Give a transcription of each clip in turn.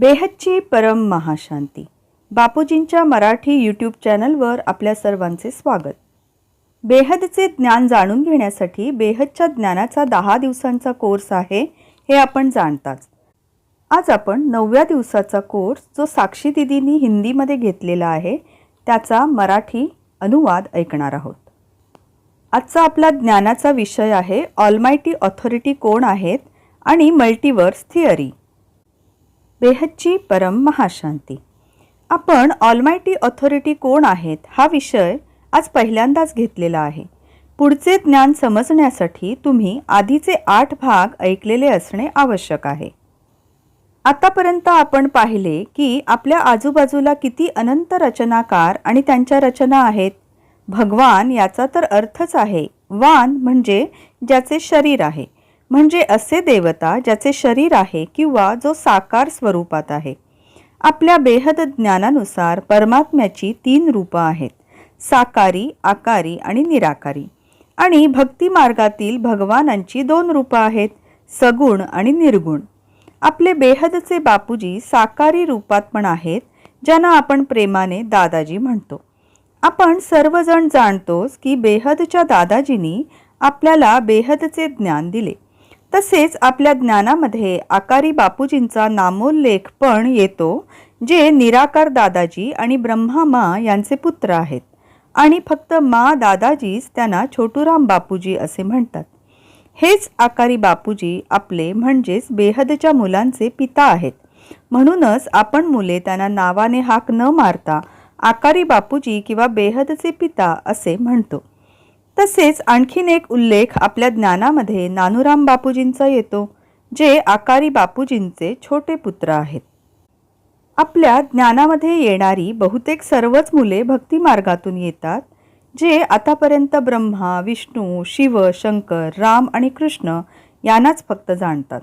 बेहदची परम महाशांती. बापूजींच्या मराठी यूट्यूब चॅनलवर आपल्या सर्वांचे स्वागत. बेहदचे ज्ञान जाणून घेण्यासाठी बेहदच्या ज्ञानाचा दहा दिवसांचा कोर्स आहे हे आपण जाणताच. आज आपण नवव्या दिवसाचा कोर्स जो साक्षी दिदींनी हिंदीमध्ये घेतलेला आहे त्याचा मराठी अनुवाद ऐकणार आहोत. आजचा आपला ज्ञानाचा विषय आहे ऑलमायटी ऑथॉरिटी कोण आहेत आणि मल्टिवर्स थिअरी बेहच्ची परम महाशांती. आपण ऑलमायटी ऑथॉरिटी कोण आहेत हा विषय आज पहिल्यांदाच घेतलेला आहे. पुढचे ज्ञान समजण्यासाठी तुम्ही आधीचे आठ भाग ऐकलेले असणे आवश्यक आहे. आतापर्यंत आपण पाहिले की आपल्या आजूबाजूला किती अनंत रचनाकार आणि त्यांच्या रचना आहेत. भगवान याचा तर अर्थच आहे. वान म्हणजे ज्याचे शरीर आहे. म्हणजे असे देवता ज्याचे शरीर आहे किंवा जो साकार स्वरूपात आहे. आपल्या बेहद ज्ञानानुसार परमात्म्याची तीन रूपं आहेत. साकारी आकारी आणि निराकारी. आणि भक्ती मार्गातील भगवानांची दोन रूपं आहेत सगुण आणि निर्गुण. आपले बेहदचे बापूजी साकारी रूपात पण आहेत ज्यांना आपण प्रेमाने दादाजी म्हणतो. आपण सर्वजण जाणतोच की बेहदच्या दादाजींनी आपल्याला बेहदचे ज्ञान दिले. तसेच आपल्या ज्ञानामध्ये आकारी बापूजींचा नामोल्लेख पण येतो जे निराकार दादाजी आणि ब्रह्मा मा यांचे पुत्र आहेत. आणि फक्त मा दादाजीच त्यांना छोटूराम बापूजी असे म्हणतात. हेच आकारी बापूजी आपले म्हणजेच बेहदच्या मुलांचे पिता आहेत. म्हणूनच आपण मुले त्यांना नावाने हाक न मारता आकारी बापूजी किंवा बेहदचे पिता असे म्हणतो. तसेच आणखीन एक उल्लेख आपल्या ज्ञानामध्ये नानुराम बापूजींचा येतो जे आकारी बापूजींचे छोटे पुत्र आहेत. आपल्या ज्ञानामध्ये येणारी बहुतेक सर्वच मुले भक्तिमार्गातून येतात जे आतापर्यंत ब्रह्मा विष्णू शिव शंकर राम आणि कृष्ण यांनाच फक्त जाणतात.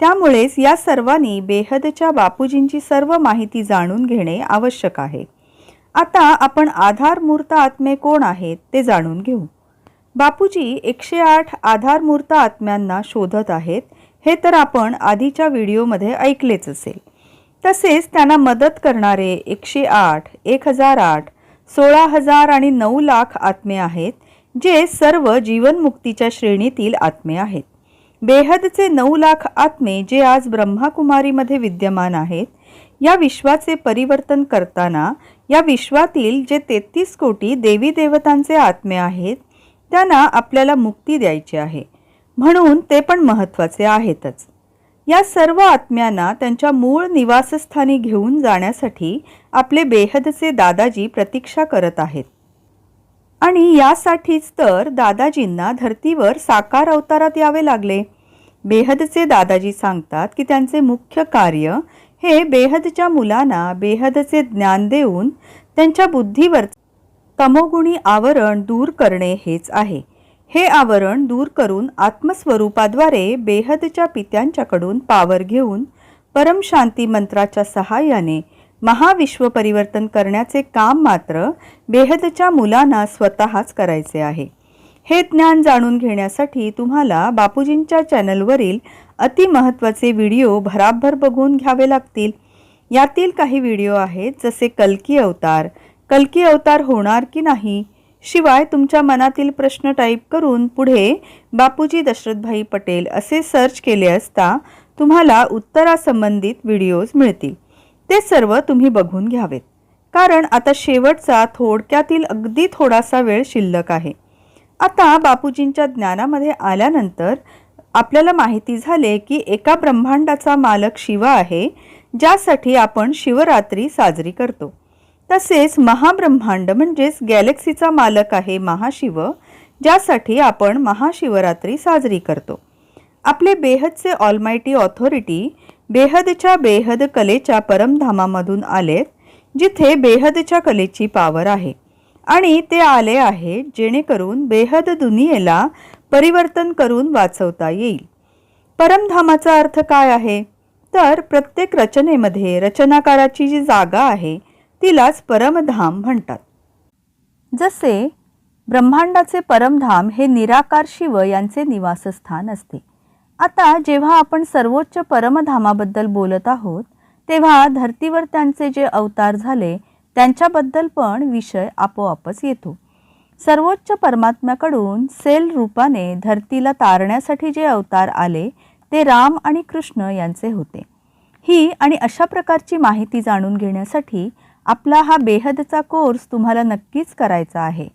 त्यामुळेच या सर्वांनी बेहदच्या बापूजींची सर्व माहिती जाणून घेणे आवश्यक आहे. आता आपण आधारमूर्त आत्मे कोण आहेत ते जाणून घेऊ. बापूजी एकशे आठ आधारमूर्त आत्म्यांना शोधत आहेत हे तर आपण आधीच्या व्हिडिओमध्ये ऐकलेच असेल. तसेच त्यांना मदत करणारे एकशे आठ एक हजार आठ सोळा हजार आणि नऊ लाख आत्मे आहेत जे सर्व जीवनमुक्तीच्या श्रेणीतील आत्मे आहेत. बेहदचे नऊ लाख आत्मे जे आज ब्रह्माकुमारीमध्ये विद्यमान आहेत या विश्वाचे परिवर्तन करताना या विश्वातील जे तेहतीस कोटी देवी देवतांचे आत्मे आहेत त्यांना आपल्याला मुक्ती द्यायची आहे. म्हणून ते पण महत्त्वाचे आहेतच. या सर्व आत्म्यांना त्यांच्या मूळ निवासस्थानी घेऊन जाण्यासाठी आपले बेहदचे दादाजी प्रतीक्षा करत आहेत. आणि यासाठीच तर दादाजींना धर्तीवर साकार अवतारात यावे लागले. बेहदचे दादाजी सांगतात की त्यांचे मुख्य कार्य हे बेहदच्या मुलांना बेहदचे ज्ञान देऊन त्यांच्या बुद्धीवर तमोगुणी आवरण दूर करणे हेच आहे. हे आवरण दूर करून आत्मस्वरूपाद्वारे बेहदच्या पित्यांच्याकडून पावर घेऊन परमशांती मंत्राच्या सहाय्याने महाविश्व परिवर्तन करण्याचे काम मात्र बेहदच्या मुलांना स्वतःच करायचे आहे. हे ज्ञान जाणून घेण्यासाठी तुम्हाला बापूजींच्या चॅनलवरील अतिमहत्त्वाचे व्हिडिओ भराभर बघून घ्यावे लागतील. यातील काही व्हिडिओ आहेत जसे कल्की अवतार कल्की अवतार होणार की नाही? शिवाय तुमच्या मनातील प्रश्न टाईप करून पुढे बापूजी दशरथभाई पटेल असे सर्च केले असता तुम्हाला उत्तरासंबंधित व्हिडिओज मिळतील. ते सर्व तुम्ही बघून घ्यावेत. कारण आता शेवटचा थोडक्यातील अगदी थोडासा वेळ शिल्लक आहे. आता बापूजींच्या ज्ञानामध्ये आल्यानंतर आपल्याला माहिती झाले की एका ब्रह्मांडाचा मालक शिवा आहे ज्यासाठी आपण शिवरात्री साजरी करतो. तसेच महाब्रह्मांड म्हणजेच गॅलेक्सीचा मालक आहे महाशिव ज्यासाठी आपण महाशिवरात्री साजरी करतो. आपले बेहदचे ऑलमायटी ऑथॉरिटी बेहदच्या बेहद कलेच्या परमधामामधून आलेत जिथे बेहदच्या कलेची पावर आहे. आणि ते आले आहे जेणेकरून बेहद दुनियेला परिवर्तन करून वाचवता येईल. परमधामाचा अर्थ काय आहे? तर प्रत्येक रचनेमध्ये रचनाकाराची जी जागा आहे तिलाच परमधाम म्हणतात. जसे ब्रह्मांडाचे परमधाम हे निराकार शिव यांचे निवासस्थान असते. आता जेव्हा आपण सर्वोच्च परमधामाबद्दल बोलत आहोत तेव्हा धर्तीवर त्यांचे जे अवतार झाले त्यांच्याबद्दल पण विषय आपोआपच येतो. सर्वोच्च परमात्म्याकडून सेल रूपाने धरतीला तारण्यासाठी जे अवतार आले ते राम आणि कृष्ण यांचे होते. ही आणि अशा प्रकारची माहिती जाणून घेण्यासाठी आपला हा बेहदचा कोर्स तुम्हाला नक्कीच करायचा आहे.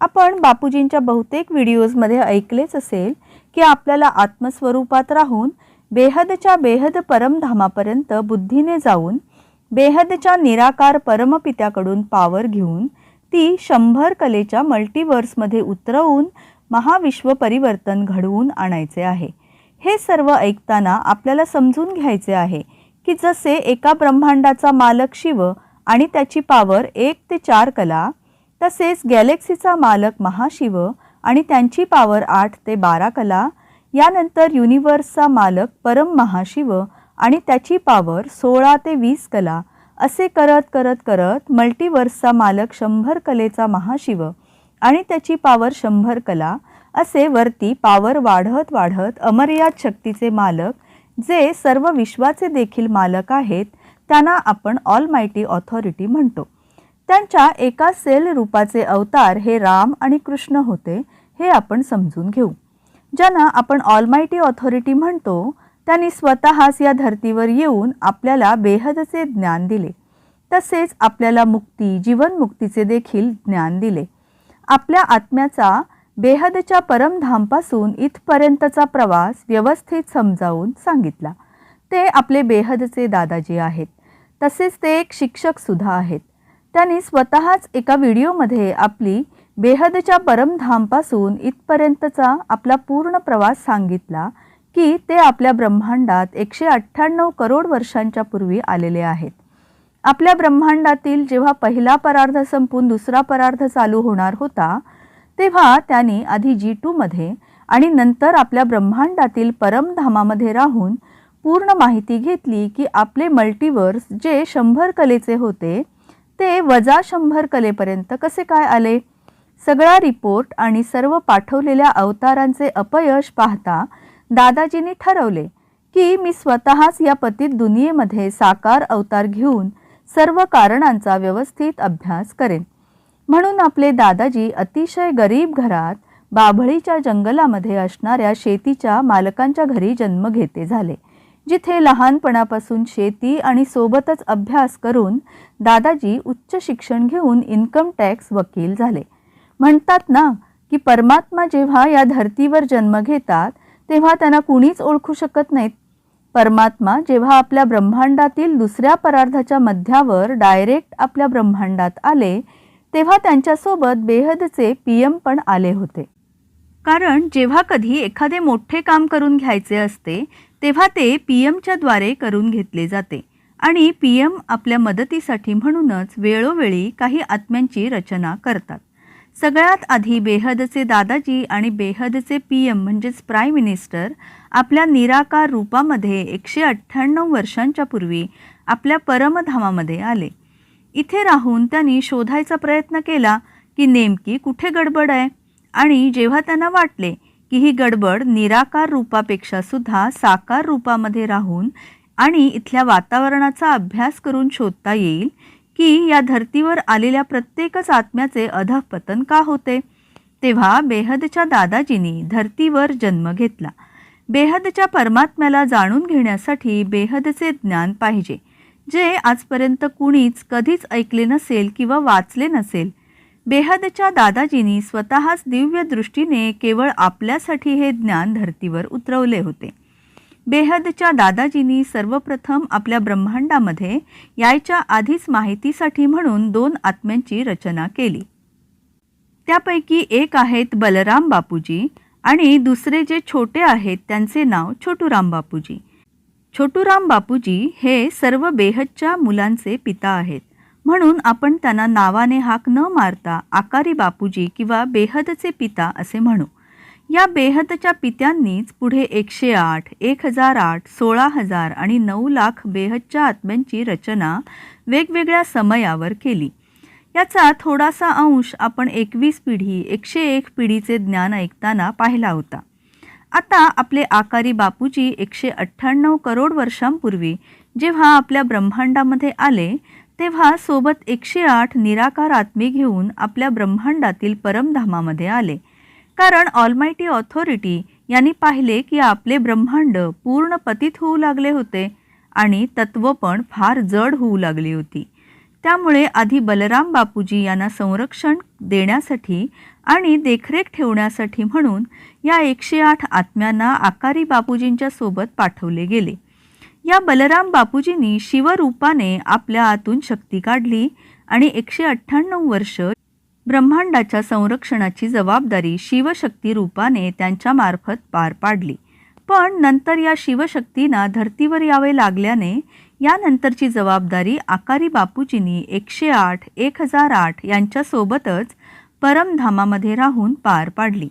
आपण बापूजींच्या बहुतेक व्हिडिओजमध्ये ऐकलेच असेल की आपल्याला आत्मस्वरूपात राहून बेहदच्या बेहद परमधामापर्यंत बुद्धीने जाऊन बेहदच्या निराकार परमपित्याकडून पावर घेऊन ती शंभर कलेच्या मल्टिवर्समध्ये उतरवून महाविश्व परिवर्तन घडवून आणायचे आहे. हे सर्व ऐकताना आपल्याला समजून घ्यायचे आहे की जसे एका ब्रह्मांडाचा मालक शिव आणि त्याची पावर एक ते चार कला तसेच गॅलेक्सीचा मालक महाशिव आणि त्यांची पावर आठ ते बारा कला यानंतर युनिवर्सचा मालक परम महाशिव आणि त्याची पावर सोळा ते वीस कला असे करत करत करत मल्टिवर्सचा मालक शंभर कलेचा महाशिव आणि त्याची पावर शंभर कला असे वरती पावर वाढत वाढत अमर्याद शक्तीचे मालक जे सर्व विश्वाचे देखील मालक आहेत त्यांना आपण ऑल मायटी ऑथॉरिटी म्हणतो. त्यांच्या एका सेल रूपाचे अवतार हे राम आणि कृष्ण होते हे आपण समजून घेऊ. ज्यांना आपण ऑलमायटी ऑथॉरिटी म्हणतो त्यांनी स्वतःच या धर्तीवर येऊन आपल्याला बेहदचे ज्ञान दिले. तसेच आपल्याला मुक्ती जीवनमुक्तीचे देखील ज्ञान दिले. आपल्या आत्म्याचा बेहदच्या परमधामपासून इथपर्यंतचा प्रवास व्यवस्थित समजावून सांगितला. ते आपले बेहदचे दादाजी आहेत. तसेच ते एक शिक्षक सुद्धा आहेत. त्यांनी स्वतःच एका व्हिडिओमध्ये आपली बेहदच्या परमधामपासून इथपर्यंतचा आपला पूर्ण प्रवास सांगितला की ते आपल्या ब्रह्मांडात एकशे अठ्ठ्याण्णव करोड वर्षांच्या पूर्वी आलेले आहेत. आपल्या ब्रह्मांडातील जेव्हा पहिला परार्ध संपून दुसरा परार्ध चालू होणार होता तेव्हा त्यांनी आधी जी टूमध्ये आणि नंतर आपल्या ब्रह्मांडातील परमधामामध्ये राहून पूर्ण माहिती घेतली की आपले मल्टिवर्स जे शंभर कलेचे होते ते वजा शंभर कलेपर्यंत कसे काय आले? सगळा रिपोर्ट आणि सर्व पाठवलेल्या अवतारांचे अपयश पाहता दादाजींनी ठरवले की मी स्वतःच या पतित दुनियेमध्ये साकार अवतार घेऊन सर्व कारणांचा व्यवस्थित अभ्यास करेन. म्हणून आपले दादाजी अतिशय गरीब घरात बाभळीच्या जंगलामध्ये असणाऱ्या शेतीच्या मालकांच्या घरी जन्म घेते झाले. जिथे लहानपणापासून शेती आणि सोबतच अभ्यास करून दादाजी उच्च शिक्षण घेऊन इन्कम टॅक्स वकील झाले. म्हणतात ना की परमात्मा जेव्हा या धर्तीवर जन्म घेतात तेव्हा त्यांना कुणीच ओळखू शकत नाहीत. परमात्मा जेव्हा आपल्या ब्रह्मांडातील दुसऱ्या परार्धाच्या मध्यावर डायरेक्ट आपल्या ब्रह्मांडात आले तेव्हा त्यांच्यासोबत बेहदचे पीएम पण आले होते. कारण जेव्हा कधी एखादे मोठे काम करून घ्यायचे असते तेव्हा ते पी एमच्या द्वारे करून घेतले जाते आणि पी एम आपल्या मदतीसाठी म्हणूनच वेळोवेळी काही आत्म्यांची रचना करतात. सगळ्यात आधी बेहदचे दादाजी आणि बेहदचे पी एम म्हणजेच प्राईम मिनिस्टर आपल्या निराकार रूपामध्ये एकशे अठ्ठ्याण्णव वर्षांच्या पूर्वी आपल्या परमधामामध्ये आले. इथे राहून त्यांनी शोधायचा प्रयत्न केला की नेमकी कुठे गडबड आहे? आणि जेव्हा त्यांना वाटले की ही गडबड निराकार रूपापेक्षा सुद्धा साकार रूपामध्ये राहून आणि इथल्या वातावरणाचा अभ्यास करून शोधता येईल की या धर्तीवर आलेल्या प्रत्येकच आत्म्याचे अधःपतन का होते? तेव्हा बेहदच्या दादाजींनी धर्तीवर जन्म घेतला. बेहदच्या परमात्म्याला जाणून घेण्यासाठी बेहदचे ज्ञान पाहिजे जे आजपर्यंत कुणीच कधीच ऐकले नसेल किंवा वाचले नसेल. बेहदच्या दादाजींनी स्वतःच दिव्य दृष्टीने केवळ आपल्यासाठी हे ज्ञान धर्तीवर उतरवले होते. बेहदच्या दादाजींनी सर्वप्रथम आपल्या ब्रह्मांडामध्ये यायच्या आधीच माहितीसाठी म्हणून दोन आत्म्यांची रचना केली. त्यापैकी एक आहेत बलराम बापूजी आणि दुसरे जे छोटे आहेत त्यांचे नाव छोटूराम बापूजी. छोटूराम बापूजी हे सर्व बेहदच्या मुलांचे पिता आहेत. म्हणून आपण त्यांना नावाने हाक न मारता आकारी बापूजी किंवा बेहदचे पिता असे म्हणू. या बेहदच्या पित्यांनीच पुढे एकशे आठ एक हजार आठ सोळा हजार आणि नऊ लाख बेहदच्या आत्म्यांची रचना वेगवेगळ्या समयावर केली. याचा थोडासा अंश आपण एकवीस पिढी एकशे एक पिढीचे ज्ञान ऐकताना पाहिला होता. आता आपले आकारी बापूजी एकशे अठ्ठ्याण्णव करोड वर्षांपूर्वी जेव्हा आपल्या ब्रह्मांडामध्ये आले तेव्हा सोबत एकशे आठ निराकार आत्मे घेऊन आपल्या ब्रह्मांडातील परमधामामध्ये आले. कारण ऑलमायटी ऑथॉरिटी यांनी पाहिले की आपले ब्रह्मांड पूर्ण पतित होऊ लागले होते आणि तत्व पण फार जड होऊ लागली होती. त्यामुळे आधी बलराम बापूजी यांना संरक्षण देण्यासाठी आणि देखरेख ठेवण्यासाठी म्हणून या एकशे आठ आत्म्यांना आकारी बापूजींच्या सोबत पाठवले गेले. या बलराम बापूजींनी शिवरूपाने आपल्या आतून शक्ती काढली आणि एकशे अठ्ठ्याण्णव वर्ष ब्रह्मांडाच्या संरक्षणाची जबाबदारी शिवशक्ती रूपाने त्यांच्या मार्फत पार पाडली. पण नंतर या शिवशक्तींना धर्तीवर यावे लागल्याने यानंतरची जबाबदारी आकारी बापूजींनी एकशे आठ एक हजार आठ यांच्यासोबतच परमधामामध्ये राहून पार पाडली.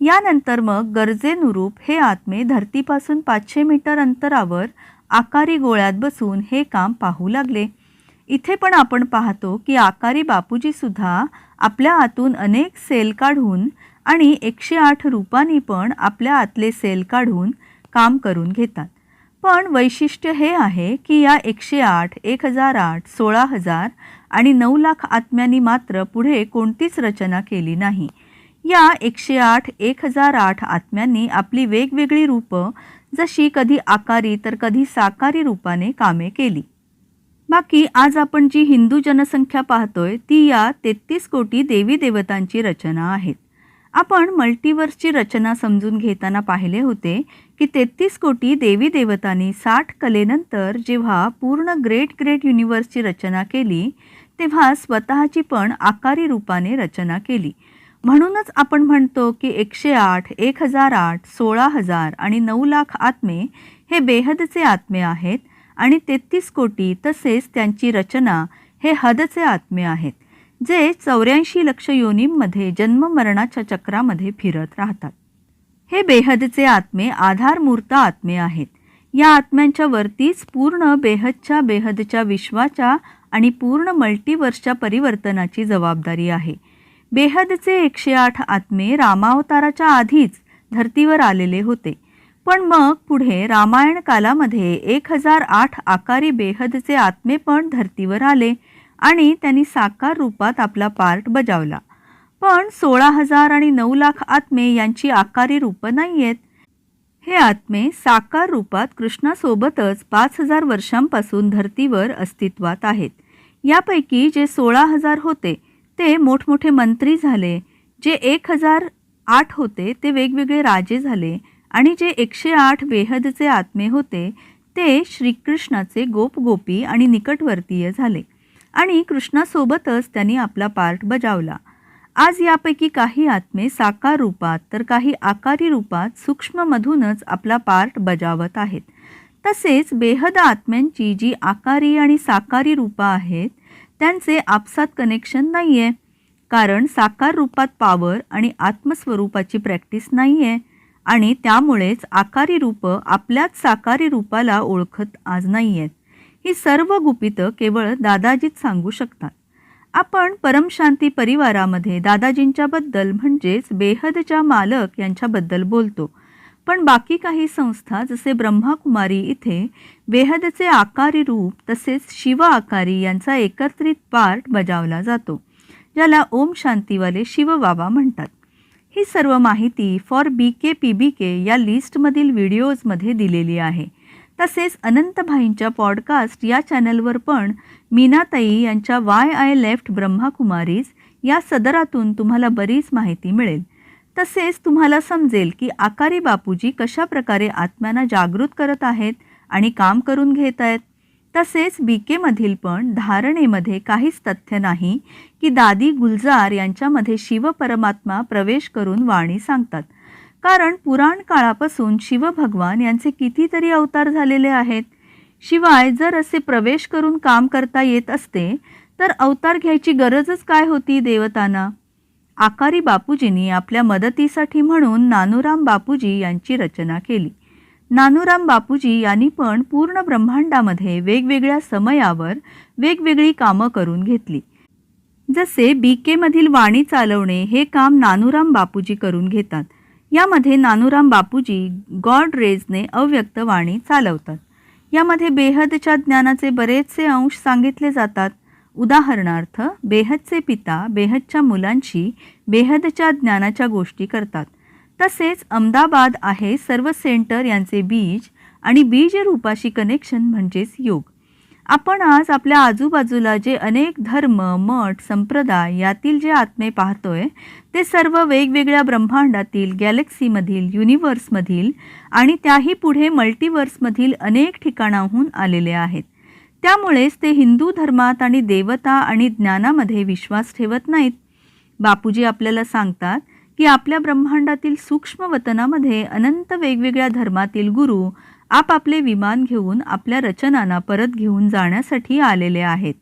यानंतर मग गरजेनुरूप हे आत्मे धर्तीपासून पाचशे मीटर अंतरावर आकारी गोळ्यात बसून हे काम पाहू लागले. इथे पण आपण पाहतो की आकारी बापूजीसुद्धा आपल्या आतून अनेक सेल काढून आणि एकशे आठ रूपांनी पण आपल्या आतले सेल काढून काम करून घेतात. पण वैशिष्ट्य हे आहे की या एकशे आठ एक हजार आठ सोळा हजार आणि नऊ लाख आत्म्यांनी मात्र पुढे कोणतीच रचना केली नाही. या एकशे आठ एक हजार आठ आत्म्यांनी आपली वेगवेगळी रूपं जशी कधी आकारी तर कधी साकारी रूपाने कामे केली. बाकी आज आपण जी हिंदू जनसंख्या पाहतोय ती या तेहतीस कोटी देवी देवतांची रचना आहेत आपण मल्टिवर्सची रचना समजून घेताना पाहिले होते की तेहतीस कोटी देवी देवतांनी साठ कलेनंतर जेव्हा पूर्ण ग्रेट ग्रेट युनिवर्सची रचना केली तेव्हा स्वतःची पण आकारी रूपाने रचना केली. म्हणूनच आपण म्हणतो की एकशे आठ एक हजार आठ सोळा हजार आणि नऊ लाख आत्मे हे बेहदचे आत्मे आहेत आणि तेहतीस कोटी तसेच त्यांची रचना हे हदचे आत्मे आहेत जे चौऱ्याऐंशी लक्ष योनींमध्ये जन्ममरणाच्या चक्रामध्ये फिरत राहतात. हे बेहदचे आत्मे आधारमूर्त आत्मे आहेत. या आत्म्यांच्या वरतीच पूर्ण बेहदच्या बेहदच्या विश्वाच्या आणि पूर्ण मल्टिवर्सच्या परिवर्तनाची जबाबदारी आहे. बेहदचे एकशे आठ आत्मे रामावताराच्या आधीच धर्तीवर आलेले होते. पण मग पुढे रामायण कालामध्ये एक हजार आठ आकारी बेहदचे आत्मे पण धर्तीवर आले आणि त्यांनी साकार रूपात आपला पार्ट बजावला. पण सोळा हजार आणि नऊ लाख आत्मे यांची आकारी रूपं नाही आहेत हे आत्मे साकार रूपात कृष्णासोबतच पाच हजार वर्षांपासून धर्तीवर अस्तित्वात आहेत. यापैकी जे सोळा हजार होते ते मोठमोठे मंत्री झाले जे एक हजार आठ होते ते वेगवेगळे राजे झाले आणि जे एकशे आठ बेहदचे आत्मे होते ते श्रीकृष्णाचे गोप गोपी आणि निकटवर्तीय झाले आणि कृष्णासोबतच त्यांनी आपला पार्ट बजावला. आज यापैकी काही आत्मे साकार रूपात तर काही आकारी रूपात सूक्ष्ममधूनच आपला पार्ट बजावत आहेत. तसेच बेहद आत्म्यांची जी आकारी आणि साकारी रूपं आहेत त्यांचे आपसात कनेक्शन नाही आहे कारण साकार रूपात पावर आणि आत्मस्वरूपाची प्रॅक्टिस नाही आहे आणि त्यामुळेच आकारी रूपं आपल्याच साकारी रूपाला ओळखत आज नाही आहेत ही सर्व गुपितं केवळ दादाजीच सांगू शकतात. आपण परमशांती परिवारामध्ये दादाजींच्याबद्दल म्हणजेच बेहदच्या मालक यांच्याबद्दल बोलतो. पण बाकी काही संस्था जसे ब्रह्माकुमारी इथे बेहदचे आकारी रूप तसेच शिव आकारी यांचा एकत्रित पार्ट बजावला जातो ज्याला ओम शांतीवाले शिवबाबा म्हणतात. ही सर्व माहिती फॉर बी के पी बी के या लिस्टमधील व्हिडिओजमध्ये दिलेली आहे. तसेच अनंतभाईंच्या पॉडकास्ट या चॅनलवर पण मीनाताई यांच्या वाय आय लेफ्ट ब्रह्माकुमारीज या सदरातून तुम्हाला बरीच माहिती मिळेल. तसेच तुम्हाला समजेल की आकारी बापूजी कशा प्रकारे आत्म्यांना जागृत करत आहेत आणि काम करून घेत आहेत. तसेच बी केमधील पण धारणेमध्ये काहीच तथ्य नाही की दादी गुलजार यांच्यामध्ये शिव परमात्मा प्रवेश करून वाणी सांगतात. कारण पुराण काळापासून शिवभगवान यांचे कितीतरी अवतार झालेले आहेत. शिवाय जर असे प्रवेश करून काम करता येत असते तर अवतार घ्यायची गरजच काय होती देवतांना? आकारी बापूजींनी आपल्या मदतीसाठी म्हणून नानूराम बापूजी यांची रचना केली. नानूराम बापूजी यांनी पण पूर्ण ब्रह्मांडामध्ये वेगवेगळ्या समयावर वेगवेगळी कामं करून घेतली. जसे बी केमधील वाणी चालवणे हे काम नानूराम बापूजी करून घेतात. यामध्ये नानूराम बापूजी गॉड रेजने अव्यक्त वाणी चालवतात. यामध्ये बेहदच्या ज्ञानाचे बरेचसे अंश सांगितले जातात. उदाहरणार्थ बेहदचे पिता बेहदच्या मुलांशी बेहदच्या ज्ञानाच्या गोष्टी करतात. तसेच अहमदाबाद आहे सर्व सेंटर यांचे बीज आणि बीज रूपाशी कनेक्शन म्हणजेच योग. आपण आज आपल्या आजूबाजूला जे अनेक धर्म मठ संप्रदाय यातील जे आत्मे पाहतोय ते सर्व वेगवेगळ्या ब्रह्मांडातील गॅलेक्सीमधील युनिवर्समधील आणि त्याही पुढे मल्टिवर्समधील अनेक ठिकाणाहून आलेले आहेत. त्यामुळेच ते हिंदू धर्मात आणि देवता आणि ज्ञानामध्ये विश्वास ठेवत नाहीत. बापूजी आपल्याला सांगतात की आपल्या ब्रह्मांडातील सूक्ष्म वतनामध्ये अनंत वेगवेगळ्या धर्मातील गुरु आपापले विमान घेऊन आपल्या रचनांना परत घेऊन जाण्यासाठी आलेले आहेत.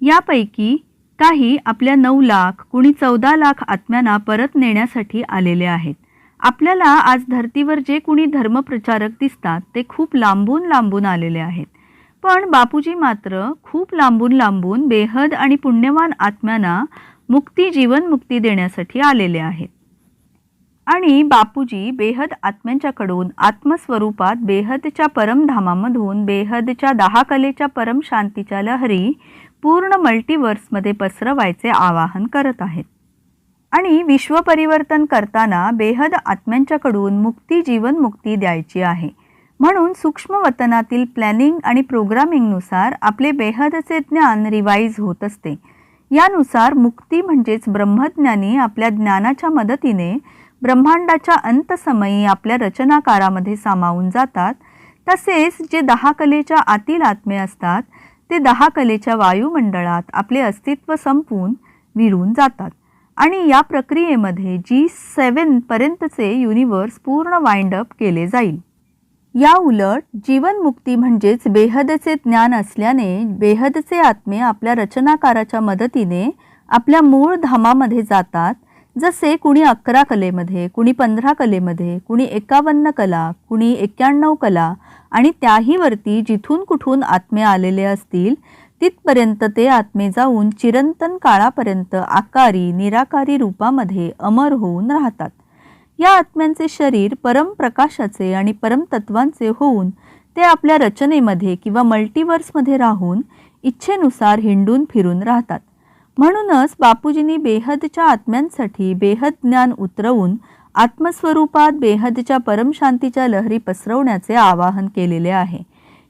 यापैकी काही आपल्या नऊ लाख कुणी चौदा लाख आत्म्यांना परत नेण्यासाठी आलेले आहेत. आपल्याला आज धर्तीवर जे कुणी धर्मप्रचारक दिसतात ते खूप लांबून लांबून आलेले आहेत. पण बापूजी मात्र खूप लांबून लांबून बेहद आणि पुण्यवान आत्म्यांना मुक्ती जीवन मुक्ती देण्यासाठी आलेले आहेत. आणि बापूजी बेहद आत्म्यांच्याकडून आत्मस्वरूपात बेहदच्या परमधामामधून बेहदच्या दहा कलेच्या परम शांतीच्या लहरी पूर्ण मल्टिवर्समध्ये पसरवायचे आवाहन करत आहेत. आणि विश्वपरिवर्तन करताना बेहद आत्म्यांच्याकडून मुक्ती जीवन मुक्ती द्यायची आहे. म्हणून सूक्ष्म वतनातील प्लॅनिंग आणि प्रोग्रामिंगनुसार आपले बेहदचे ज्ञान रिवाईज होत असते. यानुसार मुक्ती म्हणजेच ब्रह्मज्ञानी आपल्या ज्ञानाच्या मदतीने ब्रह्मांडाच्या अंतसमयी आपल्या रचनाकारामध्ये सामावून जातात. तसेच जे दहा कलेच्या आतील आत्मे असतात ते दहा कलेच्या वायुमंडळात आपले अस्तित्व संपून विरून जातात. आणि या प्रक्रियेमध्ये जी सेवनपर्यंतचे युनिवर्स पूर्ण वाइंड अप केले जाईल. या उलट जीवनमुक्ती म्हणजेच बेहदचे ज्ञान असल्याने बेहदचे आत्मे आपल्या रचनाकाराच्या मदतीने आपल्या मूळ धामामध्ये जातात. जसे कुणी अकरा कलेमध्ये कुणी पंधरा कलेमध्ये कुणी एकावन्न कला कुणी एक्क्याण्णव कला आणि त्याहीवरती जिथून कुठून आत्मे आलेले असतील तिथपर्यंत ते आत्मे जाऊन चिरंतन काळापर्यंत आकारी निराकारी रूपामध्ये अमर होऊन राहतात. या आत्म्यांचे शरीर परमप्रकाशाचे आणि परमतत्वांचे होऊन ते आपल्या रचनेमध्ये किंवा मल्टिवर्समध्ये राहून इच्छेनुसार हिंडून फिरून राहतात. म्हणूनच बापूजींनी बेहदच्या आत्म्यांसाठी बेहद ज्ञान उतरवून आत्मस्वरूपात बेहदच्या परमशांतीच्या लहरी पसरवण्याचे आवाहन केलेले आहे.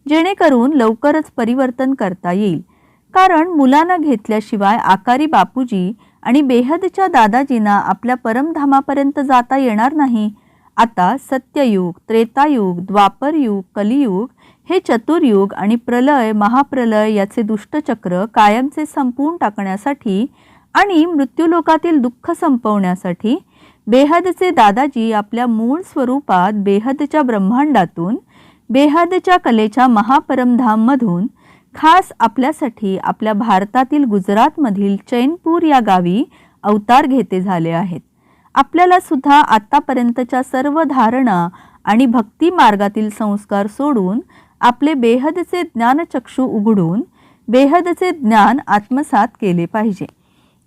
जेणेकरून लवकरच परिवर्तन करता येईल. कारण मुलांना घेतल्याशिवाय आकारी बापूजी आणि बेहदच्या दादाजींना आपल्या परमधामापर्यंत जाता येणार नाही. आता सत्ययुग त्रेतायुग द्वापरयुग कलियुग हे चतुर्युग आणि प्रलय महाप्रलय याचे दुष्टचक्र कायमचे संपवून टाकण्यासाठी आणि मृत्यूलोकातील दुःख संपवण्यासाठी बेहदचे दादाजी आपल्या मूळ स्वरूपात बेहदच्या ब्रह्मांडातून बेहदच्या कलेच्या महापरमधाममधून खास आपल्यासाठी आपल्या भारतातील गुजरातमधील चैनपूर या गावी अवतार घेते झाले आहेत. आपल्याला सुद्धा आत्तापर्यंतच्या सर्व धारणा आणि भक्ती मार्गातील संस्कार सोडून आपले बेहदचे ज्ञानचक्षू उघडून बेहदचे ज्ञान आत्मसात केले पाहिजे.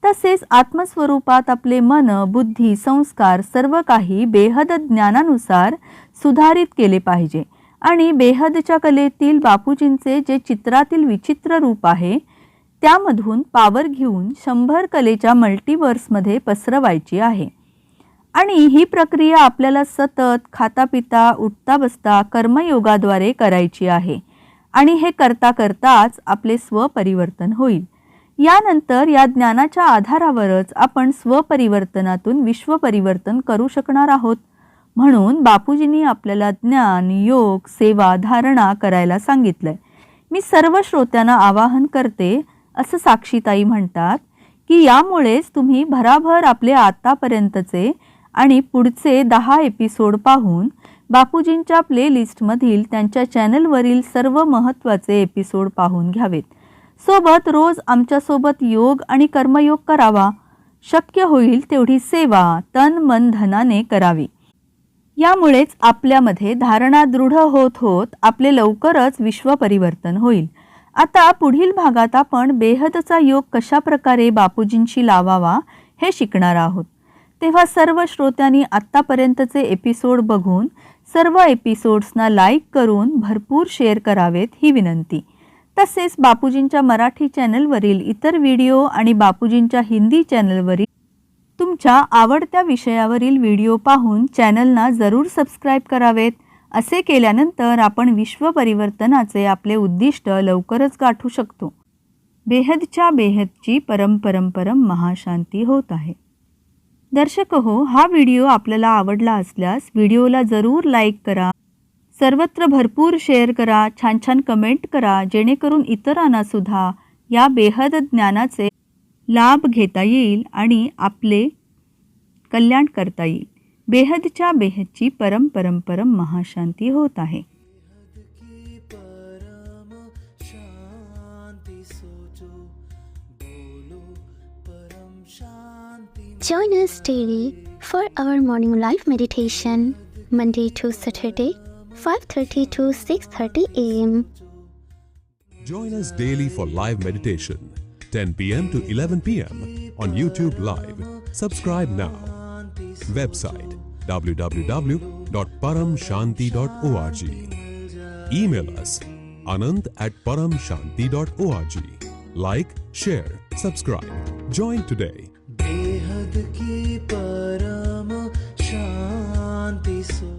तसेच आत्मस्वरूपात आपले मन बुद्धी संस्कार सर्व काही बेहद ज्ञानानुसार सुधारित केले पाहिजे. आणि बेहदच्या कलेतील बापूजींचे जे चित्रातील विचित्र रूप आहे त्यामधून पावर घेऊन शंभर कलेच्या मल्टिवर्समध्ये पसरवायची आहे. आणि ही प्रक्रिया आपल्याला सतत खाता पिता उठता बसता कर्मयोगाद्वारे करायची आहे. आणि हे करता करताच आपले स्वपरिवर्तन होईल. यानंतर या ज्ञानाच्या आधारावरच आपण स्वपरिवर्तनातून विश्वपरिवर्तन करू शकणार आहोत. म्हणून बापूजींनी आपल्याला ज्ञान योग सेवा धारणा करायला सांगितलंय. मी सर्व श्रोत्यांना आवाहन करते असं साक्षीताई म्हणतात की यामुळेच तुम्ही भराभर आपले आतापर्यंतचे आणि पुढचे दहा एपिसोड पाहून बापूजींच्या प्लेलिस्टमधील त्यांच्या चॅनलवरील सर्व महत्त्वाचे एपिसोड पाहून घ्यावेत. सोबत रोज आमच्यासोबत योग आणि कर्मयोग करावा. शक्य होईल तेवढी सेवा तन मन धनाने करावी. यामुळेच आपल्यामध्ये धारणा दृढ होत होत आपले लवकरच विश्व परिवर्तन होईल. आता पुढील भागात आपण बेहदचा योग कशा प्रकारे बापूजींशी लावावा हे शिकणार आहोत. तेव्हा सर्व श्रोत्यांनी आत्तापर्यंतचे एपिसोड बघून सर्व एपिसोड्सना लाईक करून भरपूर शेअर करावेत ही विनंती. तसेच बापूजींच्या मराठी चॅनलवरील इतर व्हिडिओ आणि बापूजींच्या हिंदी चॅनलवरील तुमच्या आवडत्या विषयावरील व्हिडिओ पाहून चॅनलना जरूर सबस्क्राईब करावेत. असे केल्यानंतर आपण विश्व परिवर्तनाचे आपले उद्दिष्ट लवकरच गाठू शकतो. बेहदच्या बेहदची परमपरंपरम महाशांती होत आहे. दर्शक हो हा व्हिडिओ आपल्याला आवडला असल्यास व्हिडिओला जरूर लाईक करा. सर्वत्र भरपूर शेअर करा छान छान कमेंट करा जेणेकरून इतरांना सुद्धा या बेहद ज्ञानाचे लाभ घेता येईल आणि आपले कल्याण करता येईल बेहदच्या बेहदची परम परम परम महाशांती होत आहे Join us daily for our morning live meditation, Monday to Saturday, 5:30 to 6:30 a.m. Join us daily for live meditation, 10 p.m. to 11 p.m. on YouTube Live. Subscribe now. Website W W W dot Param Shanti dot O R www.paramshanti.org email us Anant at Param Shanti dot O R G like share subscribe join today बेहद की परम शांति so.